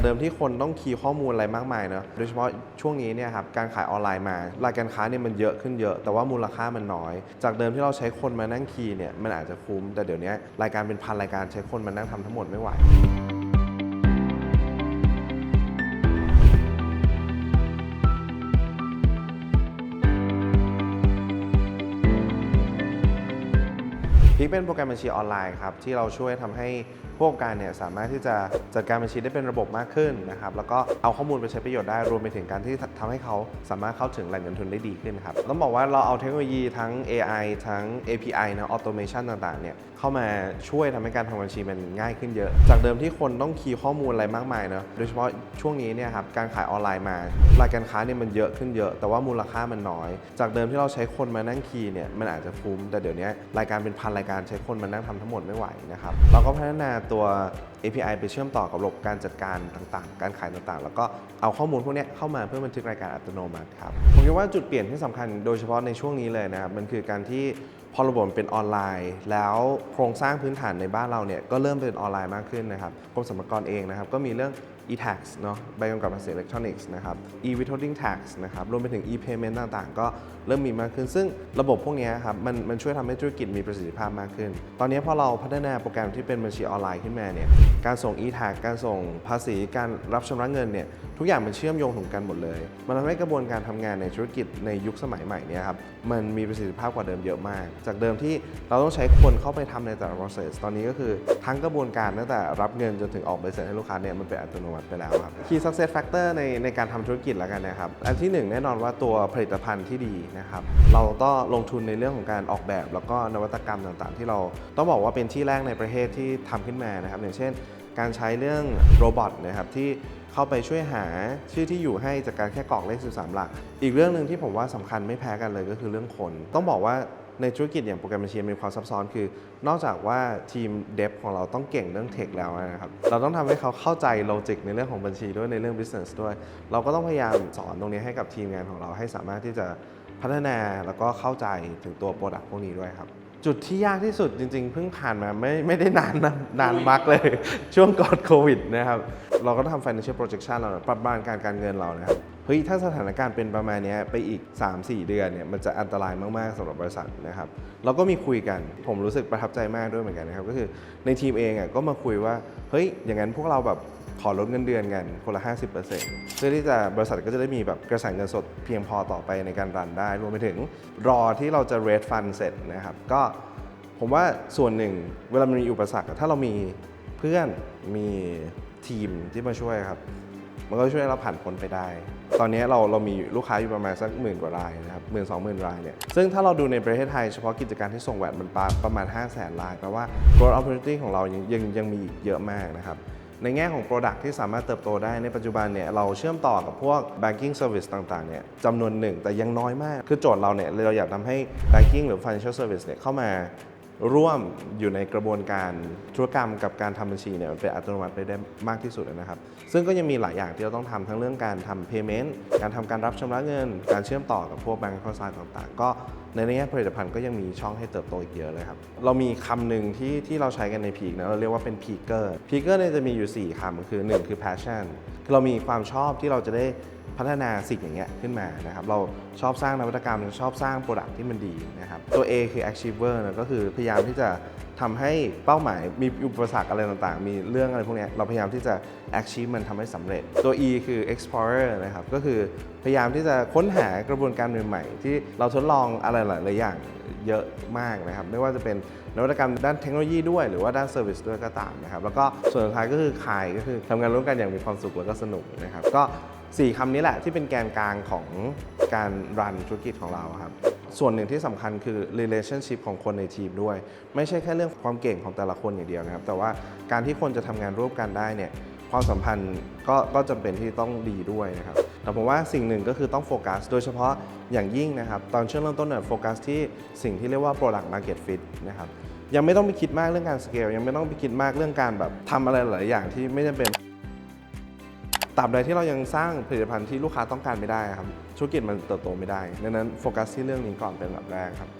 ากเดิมที่คนต้องคีย์ข้อมูลอะไรมากมายเนอะโดยเฉพาะช่วงนี้เนี่ยครับการขายออนไลน์มารายการค้าเนี่ยมันเยอะขึ้นเยอะ แต่ว่ามูลค่ามันน้อย จากเดิมที่เราใช้คนมานั่งคีย์เนี่ยมันอาจจะคุ้ม แต่เดี๋ยวนี้รายการเป็นพันรายการใช้คนมานั่งทำทั้งหมดไม่ไหวพิกเป็นโปรแกรมบัญชีออนไลน์ครับที่เราช่วยทำให้ ผู้ประกอบการเนี่ยสามารถที่จะจัดการบัญชีได้เป็นระบบมากขึ้นนะครับแล้วก็เอาข้อมูลไปใช้ประโยชน์ได้รวมไปถึงการที่ทำให้เขาสามารถเข้าถึงแหล่งเงินทุนได้ดีขึ้นครับต้องบอกว่าเราเอาเทคโนโลยีทั้ง AI ทั้ง API นะ automation ต่างๆเนี่ยเข้ามาช่วยทำให้การทำบัญชีมันง่ายขึ้นเยอะ จากเดิมที่คนต้องคีย์ข้อมูลอะไรมากมายเนอะโดยเฉพาะช่วงนี้เนี่ยครับการขายออนไลน์มารายการค้าเนี่ยมันเยอะขึ้นเยอะ แต่ว่ามูลค่ามันน้อย จากเดิมที่เราใช้คนมานั่งคีย์เนี่ยมันอาจจะคุ้มแต่เดี๋ยวนี้รายการเป็นพันรายการใช้คนมานั่งทำทั้งหมดไม่ไหวนะครับเราก็พัฒนาตัว API ไปเชื่อมต่อกับระบบการจัดการต่างๆ การขายต่างๆ แล้วก็เอาข้อมูลพวกนี้เข้ามาเพื่อบันทึกรายการอัตโนมัติครับ ผมคิดว่าจุดเปลี่ยนที่สำคัญโดยเฉพาะในช่วงนี้เลยนะครับ มันคือการที่พอระบบเป็นออนไลน์ แล้วโครงสร้างพื้นฐานในบ้านเราเนี่ยก็เริ่มเป็นออนไลน์มากขึ้นนะครับกรมสรรพากรเองนะครับก็มีเรื่อง e-tax เนาะใบกำกับภาษีอิเล็กทรอนิกส์นะครับ e-withholding tax นะครับรวมไปถึง e-payment ต่างๆ ก็เริ่มมีมากขึ้น ซึ่งระบบพวกนี้ครับมันมันช่วยทำให้ธุรกิจมีประสิทธิภาพมากขึ้น ตอนนี้พอเราพัฒนาโปรแกรมที่เป็นบัญชีออนไลน์ขึ้นมาเนี่ยการส่ง e-tax การส่งภาษีการรับชำระเงินเนี่ยทุกอย่างมันเชื่อมโยงถึงกันหมดเลย มันทำให้กระบวนการทำงานในธุรกิจในยุคสมัยใหม่เนี่ยครับมันมีประสิทธิภาพกว่าเดิมเยอะมาก จากเดิมที่เราต้องใช้คนเข้าไปทำในแต่ละ process ตอนนี้ก็คือทั้งกระบวนการตั้งแต่รับเงินจนถึงออกใบเสร็จให้ลูกค้าเนี่ยมันเป็นอัตโนมัติไปแล้วครับ Key success factor ในในการทำธุรกิจแล้วกันนะครับ อันที่หนึ่งแน่นอนว่าตัวผลิตภัณฑ์ที่ดีนะครับ เราต้องลงทุนในเรื่องของการออกแบบ แล้วก็นวัตกรรมต่างๆ ที่เราต้องบอกว่าเป็นที่แรกในประเทศที่ทำขึ้นมานะครับ อย่างเช่น การใช้เรื่องโรบอทนะครับที่เข้าไปช่วยหาชื่อที่อยู่ให้จากการแค่กรอกเลข 13 หลัก อีกเรื่องหนึ่งที่ผมว่าสำคัญไม่แพ้กันเลยก็คือเรื่องคน ต้องบอกว่า ในธุรกิจอย่างโปรแกรมบัญชีมีความซับซ้อนคือ นอกจากว่าทีมเดฟของเราต้องเก่งเรื่องเทคแล้วนะครับเราต้องทำให้เขาเข้าใจโลจิกในเรื่องของบัญชีด้วยในเรื่อง business ด้วย เราก็ต้องพยายามสอนตรงนี้ให้กับทีมงานของเราให้สามารถที่จะพัฒนาแล้วก็เข้าใจถึงตัวโปรดักต์พวกนี้ด้วยครับจุดที่ยากที่สุดจริง ๆ เพิ่งผ่านมาไม่ไม่ได้นานนานมากเลย ช่วงก่อนโควิดนะครับ เราก็ทำ financial projection เราปรับประมาณการการเงินเรานะครับ ฮ้ยถ้าสถานการณ์เป็นประมาณนี้ไปอีก 3-4 เดือนเนี่ยมันจะอันตรายมากๆสำหรับบริษัทนะครับเราก็มีคุยกันผมรู้สึกประทับใจมากด้วยเหมือนกันนะครับก็คือในทีมเองอะก็มาคุยว่าเฮ้ยอย่างนั้นพวกเราแบบขอลดเงินเดือนกันคนละ 50%เพื่อที่จะบริษัทก็จะได้มีแบบกระแสเงินสดเพียงพอต่อไปในการรันได้ รวมไปถึงรอที่เราจะ raise fund เสร็จนะครับก็ผมว่าส่วนหนึ่งเวลามันมีอุปสรรคถ้าเรามีเพื่อนมีทีมที่มาช่วยครับ มันก็ช่วยให้เราผ่านพ้นไปได้ ตอนนี้เราเรามีลูกค้าอยู่ประมาณสักหมื่นกว่ารายนะครับหมื่นสองหมื่นรายเนี่ยซึ่งถ้าเราดูในประเทศไทยเฉพาะกิจการที่ส่งแหวนมันปาประมาณ 5 0 0แสนรายแปลว่า growth opportunity ของเรายังยังยังมีอีกเยอะมากนะครับในแง่ของ Product ที่สามารถเติบโตได้ในปัจจุบันเนี่ยเราเชื่อมต่อกับพวก banking service ต่างๆเนี่ยจำนวนหนึ่งแต่ยังน้อยมาก คือโจทย์เราเนี่ยเราอยากทำให้ banking หรือ financial service เนี่ยเข้ามา ร่วมอยู่ในกระบวนการธุรกรรมกับการทำบัญชีเนี่ยมันเป็นอัตโนมัติไปได้มากที่สุดนะครับ ซึ่งก็ยังมีหลายอย่างที่เราต้องทำทั้งเรื่องการทำ payment การทำการรับชำระเงิน การเชื่อมต่อกับพวก bank account sign ต่างๆ ก็ในแง่ผลิตภัณฑ์ก็ยังมีช่องให้เติบโตอีกเยอะเลยครับ เรามีคำหนึ่งที่ที่เราใช้กันในพีกนะเราเรียกว่าเป็น peaker peaker เนี่ยจะมีอยู่ 4คำคือ 1 คือ passion คือเรามีความชอบที่เราจะได้ พัฒนาสิ่งอย่างเงี้ยขึ้นมานะครับเราชอบสร้างนวัตกรรมชอบสร้างโปรดักที่มันดีนะครับตัว A คือ achiever นะก็คือพยายามที่จะทำให้เป้าหมายมีอุปสรรคอะไรต่างๆ มีเรื่องอะไรพวกนี้เราพยายามที่จะ achieve มันทำให้สำเร็จ ตัว E คือ explorer นะครับก็คือพยายามที่จะค้นหากระบวนการใหม่ๆที่เราทดลองอะไรหลายๆอย่างเยอะมากนะครับ ไม่ว่าจะเป็นนวัตกรรมด้านเทคโนโลยีด้วย หรือว่าด้านเซอร์วิสด้วยก็ตามนะครับ แล้วก็ส่วนสุดท้ายก็คือคายก็คือทำงานร่วมกันอย่างมีความสุขแล้วก็สนุกนะครับ ก็ 4 คำนี้แหละที่เป็นแกนกลางของการรันธุรกิจของเราครับ ส่วนหนึ่งที่สำคัญคือ relationship ของคนในทีมด้วย ไม่ใช่แค่เรื่องความเก่งของแต่ละคนอย่างเดียวนะครับ แต่ว่าการที่คนจะทำงานร่วมกันได้เนี่ยความสัมพันธ์ก็ก็จำเป็นที่ต้องดีด้วยนะครับ แต่ผมว่าสิ่งหนึ่งก็คือต้องโฟกัส โดยเฉพาะอย่างยิ่งนะครับ ตอนช่วงเริ่มต้นเนี่ยโฟกัสที่สิ่งที่เรียกว่า product market fit นะครับ ยังไม่ต้องไปคิดมากเรื่องการสเกลยังไม่ต้องไปคิดมากเรื่องการแบบทำอะไรหลายอย่างที่ไม่จำเป็น ตราบใดที่เรายังสร้างผลิตภัณฑ์ที่ลูกค้าต้องการไม่ได้ครับธุรกิจมันเติบโตไม่ได้ดังนั้นโฟกัสที่เรื่องนี้ก่อนเป็นอันดับแรกครับ